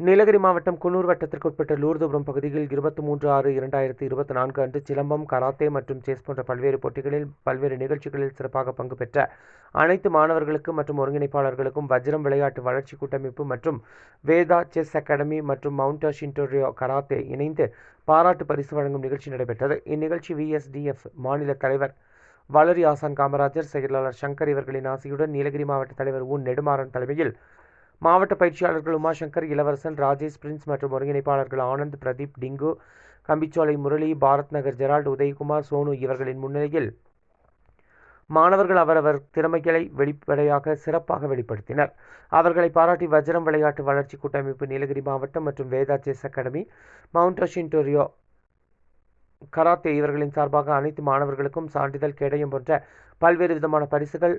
நீலகிரி மாவட்டம் குன்னூர் வட்டத்திற்குட்பட்ட லூர்துபுரம் பகுதியில் இருபத்தி மூன்று ஆறு இரண்டாயிரத்தி இருபத்தி நான்கு அன்று சிலம்பம் கராத்தே மற்றும் செஸ் போன்ற பல்வேறு போட்டிகளில் பல்வேறு நிகழ்ச்சிகளில் சிறப்பாக பங்கு பெற்ற அனைத்து மாணவர்களுக்கும் மற்றும் ஒருங்கிணைப்பாளர்களுக்கும் வஜ்ரம் விளையாட்டு வளர்ச்சி கூட்டமைப்பு மற்றும் வேதா செஸ் அகாடமி மற்றும் மவுண்டா ஷின்டோரியோ கராத்தே இணைந்து பாராட்டு பரிசு வழங்கும் நிகழ்ச்சி நடைபெற்றது. இந்நிகழ்ச்சி விஎஸ்டிஎஃப் மாநில தலைவர் வளரி ஆசான் காமராஜர் செயலாளர் சங்கர் இவர்களின் ஆசையுடன் நீலகிரி மாவட்ட தலைவர் உன் நெடுமாறன் தலைமையில் மாவட்ட பயிற்சியாளர்கள் உமாசங்கர் இளவரசன் ராஜேஷ் பிரின்ஸ் மற்றும் ஒருங்கிணைப்பாளர்கள் ஆனந்த் பிரதீப் டிங்கு கம்பிச்சோலை முரளி பாரத் நகர் ஜெரால்ட் உதயகுமார் சோனு இவர்களின் முன்னிலையில் மாணவர்கள் அவரவர் திறமைகளை வெளிப்படையாக சிறப்பாக வெளிப்படுத்தினர். அவர்களை பாராட்டி வஜ்ரம் விளையாட்டு வளர்ச்சி கூட்டமைப்பு நீலகிரி மாவட்டம் மற்றும் வேதா அகாடமி மவுண்ட் அஷின்டோரியோ கராத்தே இவர்களின் சார்பாக அனைத்து மாணவர்களுக்கும் சான்றிதழ் கேடயம் போன்ற பல்வேறு விதமான பரிசுகள்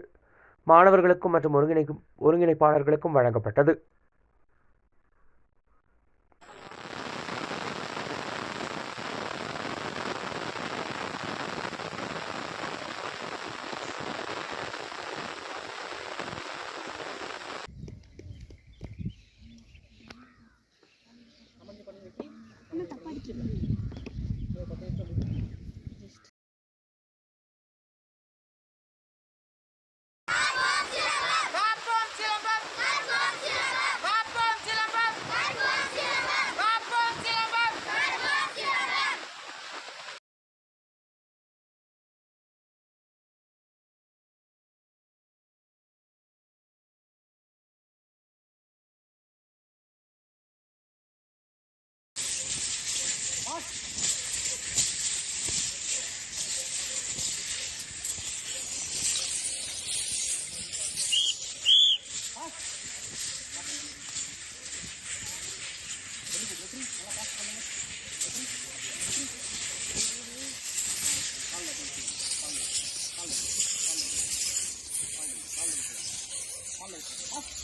மாணவர்களுக்கும் மற்றும் ஒருங்கிணைக்கும் ஒருங்கிணைப்பாளர்களுக்கும் வழங்கப்பட்டது. தப்பா Come on.